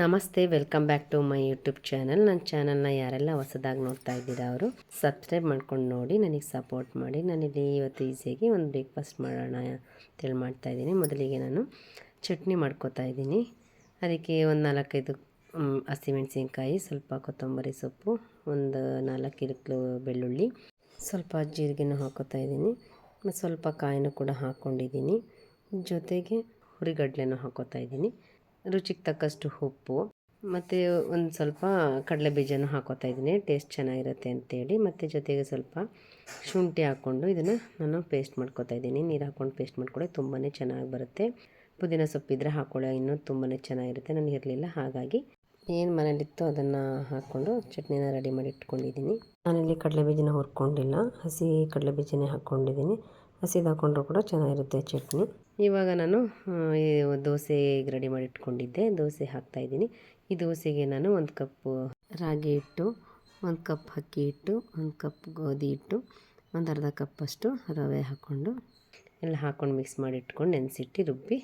ನಮಸ್ತೆ, welcome back to my YouTube channel. ನನ್ನ ಚಾನಲ್ನ ಯಾರೆಲ್ಲ ಹೊಸದಾಗಿ ನೋಡ್ತಾ ಇದ್ದೀರಾ ಅವರು, ಸಬ್ಸ್ಕ್ರೈಬ್ ಮಾಡ್ಕೊಂಡು ನೋಡಿ, ನನಗೆ ಸಪೋರ್ಟ್ ಮಾಡಿ. ನಾನಿಲ್ಲಿ ಇವತ್ತು ಈಸಿಯಾಗಿ ಒಂದು ಬ್ರೇಕ್ಫಾಸ್ಟ್ ಮಾಡೋಣ ಅಂತೇಳಿ ಮಾಡ್ತಾ ಇದ್ದೀನಿ. ಮೊದಲಿಗೆ ನಾನು ಚಟ್ನಿ ಮಾಡ್ಕೋತಾ ಇದ್ದೀನಿ. ಅದಕ್ಕೆ ಒಂದು ನಾಲ್ಕೈದು ಹಸಿಮೆಣಸಿನ್ಕಾಯಿ ಸ್ವಲ್ಪ ಕೊತ್ತಂಬರಿ ಸೊಪ್ಪು, ಒಂದು ನಾಲ್ಕು ಇರುಕ್ಲು ಬೆಳ್ಳುಳ್ಳಿ, ಸ್ವಲ್ಪ ಜೀರಿಗೆನೂ ಹಾಕೋತಾ ಇದ್ದೀನಿ. ಮತ್ತು ಸ್ವಲ್ಪ ಕಾಯಿನೂ ಕೂಡ ಹಾಕ್ಕೊಂಡಿದ್ದೀನಿ ಜೊತೆಗೆ ಹುರಿಗಡ್ಲೆನೂ ಹಾಕೋತಾ ಇದ್ದೀನಿ. ರುಚಿಗೆ ತಕ್ಕಷ್ಟು ಉಪ್ಪು ಮತ್ತು ಒಂದು ಸ್ವಲ್ಪ ಕಡಲೆ ಬೀಜನೂ ಹಾಕೋತಾ ಇದ್ದೀನಿ. ಟೇಸ್ಟ್ ಚೆನ್ನಾಗಿರುತ್ತೆ ಅಂತೇಳಿ. ಮತ್ತು ಜೊತೆಗೆ ಸ್ವಲ್ಪ ಶುಂಠಿ ಹಾಕ್ಕೊಂಡು ಇದನ್ನು ನಾನು ಪೇಸ್ಟ್ ಮಾಡ್ಕೋತಾ ಇದ್ದೀನಿ. ನೀರು ಹಾಕ್ಕೊಂಡು ಪೇಸ್ಟ್ ಮಾಡ್ಕೊಳ್ಳಿ ತುಂಬಾ ಚೆನ್ನಾಗಿ ಬರುತ್ತೆ. ಪುದೀನ ಸೊಪ್ಪಿದ್ರೆ ಹಾಕ್ಕೊಳ್ಳೋ, ಇನ್ನೂ ತುಂಬಾ ಚೆನ್ನಾಗಿರುತ್ತೆ. ನಾನು ಇರಲಿಲ್ಲ, ಹಾಗಾಗಿ ಏನು ಮನೇಲಿತ್ತು ಅದನ್ನು ಹಾಕ್ಕೊಂಡು ಚಟ್ನಿನ ರೆಡಿ ಮಾಡಿ ಇಟ್ಕೊಂಡಿದ್ದೀನಿ. ನಾನಿಲ್ಲಿ ಕಡಲೆ ಬೀಜನ ಹುರ್ಕೊಂಡಿಲ್ಲ. ಹಸಿ ಕಡಲೆ ಬೀಜನೇ ಹಾಕ್ಕೊಂಡಿದ್ದೀನಿ. ಹಸಿದು ಹಾಕ್ಕೊಂಡ್ರು ಕೂಡ ಚೆನ್ನಾಗಿರುತ್ತೆ ಚಟ್ನಿ. ಇವಾಗ ನಾನು ದೋಸೆ ರೆಡಿ ಮಾಡಿ ಇಟ್ಕೊಂಡಿದ್ದೆ. ದೋಸೆ ಹಾಕ್ತಾಯಿದ್ದೀನಿ ಈ ದೋಸೆಗೆ ನಾನು ಒಂದು ಕಪ್ಪು ರಾಗಿ ಹಿಟ್ಟು, ಒಂದು ಕಪ್ ಅಕ್ಕಿ ಹಿಟ್ಟು, ಒಂದು ಕಪ್ ಗೋಧಿ ಹಿಟ್ಟು, ಒಂದು ಅರ್ಧ ಕಪ್ಪಷ್ಟು ರವೆ ಹಾಕ್ಕೊಂಡು ಎಲ್ಲ ಹಾಕ್ಕೊಂಡು ಮಿಕ್ಸ್ ಮಾಡಿ ಇಟ್ಕೊಂಡು ನೆನೆಸಿಟ್ಟು ರುಬ್ಬಿ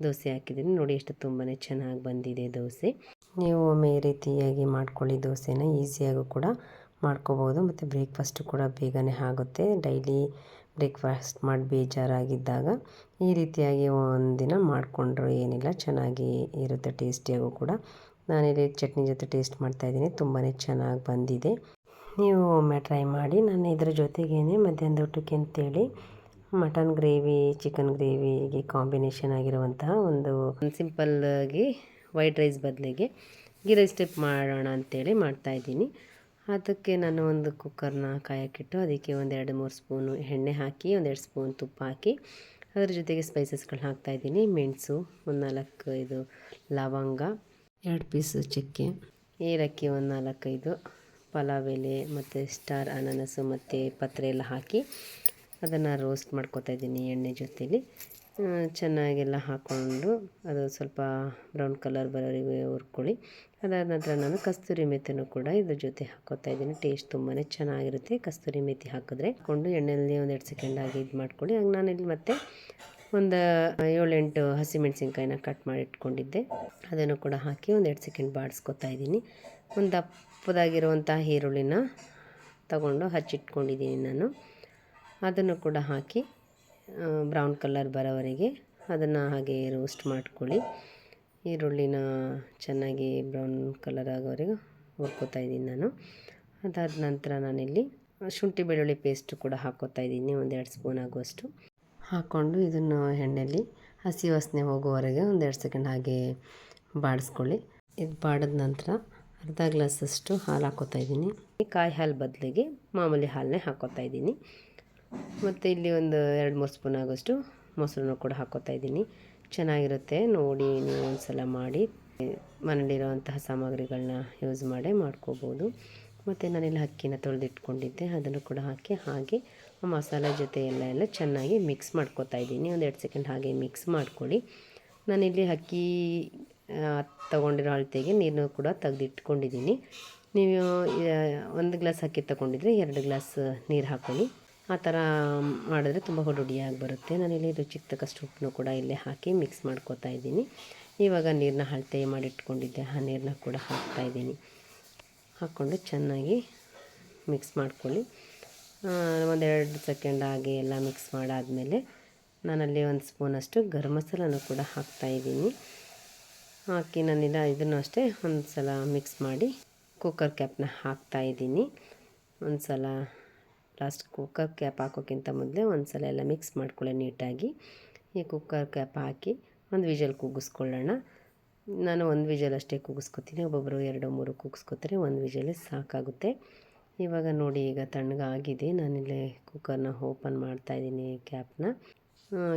ದೋಸೆ ಹಾಕಿದ್ದೀನಿ. ನೋಡಿ ಎಷ್ಟು ತುಂಬಾ ಚೆನ್ನಾಗಿ ಬಂದಿದೆ ದೋಸೆ. ನೀವು ಒಮ್ಮೆ ಈ ರೀತಿಯಾಗಿ ಮಾಡ್ಕೊಳ್ಳಿ ದೋಸೆನ, ಈಸಿಯಾಗೂ ಕೂಡ ಮಾಡ್ಕೋಬೋದು. ಮತ್ತು ಬ್ರೇಕ್ಫಾಸ್ಟು ಕೂಡ ಬೇಗನೆ ಆಗುತ್ತೆ. ಡೈಲಿ ಬ್ರೇಕ್ಫಾಸ್ಟ್ ಮಾಡಿ ಬೇಜಾರಾಗಿದ್ದಾಗ ಈ ರೀತಿಯಾಗಿ ಒಂದಿನ ಮಾಡಿಕೊಂಡ್ರು ಏನಿಲ್ಲ. ಚೆನ್ನಾಗಿ ಇರುತ್ತೆ, ಟೇಸ್ಟಿಯಾಗೂ ಕೂಡ. ನಾನಿಲ್ಲಿ ಚಟ್ನಿ ಜೊತೆ ಟೇಸ್ಟ್ ಮಾಡ್ತಾಯಿದ್ದೀನಿ ತುಂಬಾ ಚೆನ್ನಾಗಿ ಬಂದಿದೆ. ನೀವು ಒಮ್ಮೆ ಟ್ರೈ ಮಾಡಿ. ನಾನು ಇದರ ಜೊತೆಗೇನೆ ಮಧ್ಯಾಹ್ನದ ಊಟಕ್ಕೆ ಅಂತೇಳಿ ಮಟನ್ ಗ್ರೇವಿ, ಚಿಕನ್ ಗ್ರೇವಿಗೆ ಕಾಂಬಿನೇಷನ್ ಆಗಿರುವಂತಹ ಒಂದು ಸಿಂಪಲ್ಲಾಗಿ ವೈಟ್ ರೈಸ್ ಬದಲಿಗೆ ಗೀ ರೈಸ್ ಮಾಡೋಣ ಅಂತೇಳಿ ಮಾಡ್ತಾಯಿದ್ದೀನಿ ಅದಕ್ಕೆ ನಾನು ಒಂದು ಕುಕ್ಕರ್ನ ಕಾಯಕ್ಕಿಟ್ಟು ಅದಕ್ಕೆ ಒಂದೆರಡು ಮೂರು ಸ್ಪೂನು ಎಣ್ಣೆ ಹಾಕಿ, ಒಂದೆರಡು ಸ್ಪೂನ್ ತುಪ್ಪ ಹಾಕಿ, ಅದ್ರ ಜೊತೆಗೆ ಸ್ಪೈಸಸ್ಗಳು ಹಾಕ್ತಾಯಿದ್ದೀನಿ ಮೆಣಸು, ಒಂದು ನಾಲ್ಕು ಇದು ಲವಂಗ, ಎರಡು ಪೀಸು ಚಕ್ಕೆ, ಏಲಕ್ಕಿ ಒಂದು ನಾಲ್ಕೈದು ಪಲಾವ್ ಎಲೆ ಮತ್ತು ಸ್ಟಾರ್ ಅನಾನಸು ಮತ್ತು ಪತ್ರೆ ಎಲ್ಲ ಹಾಕಿ ಅದನ್ನು ರೋಸ್ಟ್ ಮಾಡ್ಕೋತಾ ಇದ್ದೀನಿ ಎಣ್ಣೆ ಜೊತೆಲಿ. ಚೆನ್ನಾಗೆಲ್ಲ ಹಾಕ್ಕೊಂಡು ಅದು ಸ್ವಲ್ಪ ಬ್ರೌನ್ ಕಲರ್ ಬರೋರಿಗೆ ಹುರ್ಕೊಳ್ಳಿ. ಅದಾದ ನಂತರ ನಾನು ಕಸ್ತೂರಿ ಮೆಥಿನೂ ಕೂಡ ಇದ್ರ ಜೊತೆ ಹಾಕೋತಾ ಇದ್ದೀನಿ. ಟೇಸ್ಟ್ ತುಂಬಾ ಚೆನ್ನಾಗಿರುತ್ತೆ. ಕಸ್ತೂರಿ ಮೆಥಿ ಹಾಕಿದ್ರೆ ಹಾಕ್ಕೊಂಡು ಎಣ್ಣೆಯಲ್ಲಿ ಒಂದೆರಡು ಸೆಕೆಂಡ್ ಆಗಿ ಇದು ಮಾಡ್ಕೊಳ್ಳಿ. ಹಂಗೆ ಇಲ್ಲಿ ಮತ್ತೆ ಒಂದು ಏಳೆಂಟು ಹಸಿಮೆಣಸಿನ್ಕಾಯಿನ ಕಟ್ ಮಾಡಿ ಇಟ್ಕೊಂಡಿದ್ದೆ. ಅದನ್ನು ಕೂಡ ಹಾಕಿ ಒಂದು ಎರಡು ಸೆಕೆಂಡ್ ಬಾಡಿಸ್ಕೊತಾ ಇದ್ದೀನಿ. ಒಂದು ದಪ್ಪದಾಗಿರುವಂಥ ಈರುಳ್ಳಿನ ತಗೊಂಡು ಹಚ್ಚಿಟ್ಕೊಂಡಿದ್ದೀನಿ ನಾನು. ಅದನ್ನು ಕೂಡ ಹಾಕಿ ಬ್ರೌನ್ ಕಲರ್ ಬರೋವರೆಗೆ ಅದನ್ನು ಹಾಗೆ ರೋಸ್ಟ್ ಮಾಡ್ಕೊಳ್ಳಿ. ಈರುಳ್ಳಿನ ಚೆನ್ನಾಗಿ ಬ್ರೌನ್ ಕಲರ್ ಆಗೋವರೆಗೆ ಹುರ್ಕೋತಾ ಇದ್ದೀನಿ ನಾನು. ಅದಾದ ನಂತರ ನಾನಿಲ್ಲಿ ಶುಂಠಿ ಬೆಳ್ಳುಳ್ಳಿ ಪೇಸ್ಟು ಕೂಡ ಹಾಕೋತಾ ಇದ್ದೀನಿ, ಒಂದೆರಡು ಸ್ಪೂನ್ ಆಗುವಷ್ಟು. ಹಾಕ್ಕೊಂಡು ಇದನ್ನು ಎಣ್ಣೆಯಲ್ಲಿ ಹಸಿ ವಾಸನೆ ಹೋಗುವವರೆಗೆ ಒಂದೆರಡು ಸೆಕೆಂಡ್ ಹಾಗೆ ಬಾಡಿಸ್ಕೊಳ್ಳಿ. ಇದು ಬಾಡಿದ ನಂತರ ಅರ್ಧ ಗ್ಲಾಸಷ್ಟು ಹಾಲು ಹಾಕೋತಾ ಇದ್ದೀನಿ. ಕಾಯಿ ಹಾಲು ಬದಲಿಗೆ ಮಾಮೂಲಿ ಹಾಲನ್ನೇ ಹಾಕೋತಾ ಇದ್ದೀನಿ. ಮತ್ತು ಇಲ್ಲಿ ಒಂದು ಎರಡು ಮೂರು ಸ್ಪೂನ್ ಆಗೋಷ್ಟು ಮೊಸರನ್ನು ಕೂಡ ಹಾಕೋತಾ ಇದ್ದೀನಿ. ಚೆನ್ನಾಗಿರುತ್ತೆ. ನೋಡಿ ನೀವು ಒಂದು ಸಲ ಮಾಡಿ. ಮನೇಲಿರುವಂತಹ ಸಾಮಗ್ರಿಗಳನ್ನ ಯೂಸ್ ಮಾಡೇ ಮಾಡ್ಕೋಬೋದು. ಮತ್ತು ನಾನಿಲ್ಲಿ ಅಕ್ಕಿನ ತೊಳೆದಿಟ್ಕೊಂಡಿದ್ದೆ. ಅದನ್ನು ಕೂಡ ಹಾಕಿ, ಹಾಗೆ ಮಸಾಲೆ ಜೊತೆ ಎಲ್ಲ ಎಲ್ಲ ಚೆನ್ನಾಗಿ ಮಿಕ್ಸ್ ಮಾಡ್ಕೋತಾ ಇದ್ದೀನಿ. ಒಂದು ಎರಡು ಸೆಕೆಂಡ್ ಹಾಗೆ ಮಿಕ್ಸ್ ಮಾಡ್ಕೊಳ್ಳಿ. ನಾನಿಲ್ಲಿ ಅಕ್ಕಿ ತಗೊಂಡಿರೋ ಅಳತೆಗೆ ನೀರನ್ನು ಕೂಡ ತೆಗೆದಿಟ್ಕೊಂಡಿದ್ದೀನಿ. ನೀವು ಒಂದು ಗ್ಲಾಸ್ ಅಕ್ಕಿ ತಗೊಂಡಿದ್ರೆ ಎರಡು ಗ್ಲಾಸ್ ನೀರು ಹಾಕ್ಕೊಳ್ಳಿ ಆ ಥರ ಮಾಡಿದ್ರೆ ತುಂಬ ಹುಡುಡಿಯಾಗಿ ಬರುತ್ತೆ ನಾನಿಲ್ಲಿ ರುಚಿಗೆ ತಕ್ಕಷ್ಟು ಉಪ್ಪನ್ನು ಕೂಡ ಇಲ್ಲೇ ಹಾಕಿ ಮಿಕ್ಸ್ ಮಾಡ್ಕೋತಾ ಇದ್ದೀನಿ. ಇವಾಗ ನೀರನ್ನ ಅಳತೆ ಮಾಡಿಟ್ಕೊಂಡಿದ್ದೆ. ಆ ನೀರನ್ನ ಕೂಡ ಹಾಕ್ತಾ ಇದ್ದೀನಿ. ಹಾಕ್ಕೊಂಡು ಚೆನ್ನಾಗಿ ಮಿಕ್ಸ್ ಮಾಡ್ಕೊಳ್ಳಿ. ಒಂದೆರಡು ಸೆಕೆಂಡ್ ಹಾಗೆ ಎಲ್ಲ ಮಿಕ್ಸ್ ಮಾಡಾದಮೇಲೆ ನಾನಲ್ಲಿ ಒಂದು ಸ್ಪೂನಷ್ಟು ಗರಂ ಮಸಾಲನೂ ಕೂಡ ಹಾಕ್ತಾಯಿದ್ದೀನಿ ಹಾಕಿ ನಾನಿಲ್ಲ, ಇದನ್ನು ಅಷ್ಟೇ ಒಂದು ಸಲ ಮಿಕ್ಸ್ ಮಾಡಿ ಕುಕ್ಕರ್ ಕ್ಯಾಪ್ನ ಹಾಕ್ತಾಯಿದ್ದೀನಿ ಒಂದು ಸಲ ಲಾಸ್ಟ್ ಕುಕ್ಕರ್ ಕ್ಯಾಪ್ ಹಾಕೋಕ್ಕಿಂತ ಮೊದಲೇ ಒಂದು ಸಲ ಎಲ್ಲ ಮಿಕ್ಸ್ ಮಾಡ್ಕೊಳ್ಳಿ ನೀಟಾಗಿ. ಈ ಕುಕ್ಕರ್ ಕ್ಯಾಪ್ ಹಾಕಿ ಒಂದು ವಿಜಲ್ ಕೂಗಿಸ್ಕೊಳ್ಳೋಣ. ನಾನು ಒಂದು ವಿಜಲ್ ಅಷ್ಟೇ ಕೂಗಿಸ್ಕೊತೀನಿ. ಒಬ್ಬೊಬ್ಬರು ಎರಡು, ಮೂರು ಕೂಗಿಸ್ಕೊತಾರೆ. ಒಂದು ವಿಜಲೇ ಸಾಕಾಗುತ್ತೆ. ಇವಾಗ ನೋಡಿ ಈಗ ತಣ್ಣಗಾಗಿದೆ ನಾನಿಲ್ಲಿ ಕುಕ್ಕರ್ನ ಓಪನ್ ಮಾಡ್ತಾಯಿದ್ದೀನಿ ಕ್ಯಾಪ್ನ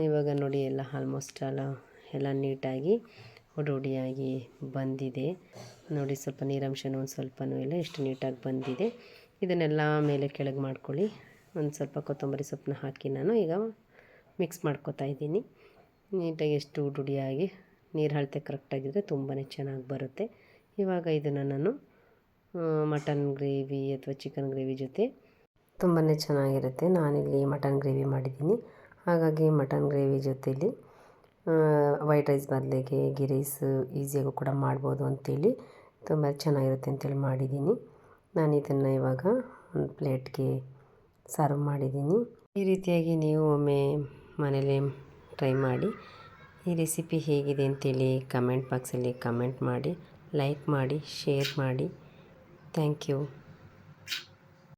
ಇವಾಗ ನೋಡಿ ಎಲ್ಲ ಆಲ್ಮೋಸ್ಟ್ ಎಲ್ಲ ಎಲ್ಲ ನೀಟಾಗಿ ಹೊಡೋಡಿಯಾಗಿ ಬಂದಿದೆ. ನೋಡಿ ಸ್ವಲ್ಪ ನೀರಂಶನೂ ಒಂದು ಸ್ವಲ್ಪನೂ ಇಲ್ಲ. ಎಷ್ಟು ನೀಟಾಗಿ ಬಂದಿದೆ. ಇದನ್ನೆಲ್ಲ ಮೇಲೆ ಕೆಳಗೆ ಮಾಡ್ಕೊಳ್ಳಿ. ಒಂದು ಸ್ವಲ್ಪ ಕೊತ್ತಂಬರಿ ಸೊಪ್ಪನ್ನ ಹಾಕಿ ನಾನು ಈಗ ಮಿಕ್ಸ್ ಮಾಡ್ಕೊತಾ ಇದ್ದೀನಿ. ನೀಟಾಗಿ ಎಷ್ಟು ಉಡುಡಿಯಾಗಿ ನೀರು ಅಳತೆ ಕರೆಕ್ಟಾಗಿದ್ದರೆ ತುಂಬಾ ಚೆನ್ನಾಗಿ ಬರುತ್ತೆ. ಇವಾಗ ಇದನ್ನು ನಾನು ಮಟನ್ ಗ್ರೇವಿ ಅಥವಾ ಚಿಕನ್ ಗ್ರೇವಿ ಜೊತೆ ತುಂಬಾ ಚೆನ್ನಾಗಿರುತ್ತೆ. ನಾನಿಲ್ಲಿ ಮಟನ್ ಗ್ರೇವಿ ಮಾಡಿದ್ದೀನಿ. ಹಾಗಾಗಿ ಮಟನ್ ಗ್ರೇವಿ ಜೊತೆಯಲ್ಲಿ ವೈಟ್ ರೈಸ್ ಬದಲಿಗೆ ಗಿ ರೈಸ್ ಈಸಿಯಾಗೂ ಕೂಡ ಮಾಡ್ಬೋದು ಅಂಥೇಳಿ ತುಂಬ ಚೆನ್ನಾಗಿರುತ್ತೆ ಅಂತೇಳಿ ಮಾಡಿದ್ದೀನಿ. ನಾನು ಇದನ್ನು ಇವಾಗ ಒಂದು ಪ್ಲೇಟ್ಗೆ ಸರ್ವ್ ಮಾಡಿದ್ದೀನಿ. ಈ ರೀತಿಯಾಗಿ ನೀವು ಒಮ್ಮೆ ಮನೇಲಿ ಟ್ರೈ ಮಾಡಿ. ಈ ರೆಸಿಪಿ ಹೇಗಿದೆ ಅಂತೇಳಿ ಕಮೆಂಟ್ ಬಾಕ್ಸಲ್ಲಿ ಕಮೆಂಟ್ ಮಾಡಿ, ಲೈಕ್ ಮಾಡಿ, ಶೇರ್ ಮಾಡಿ. Thank you.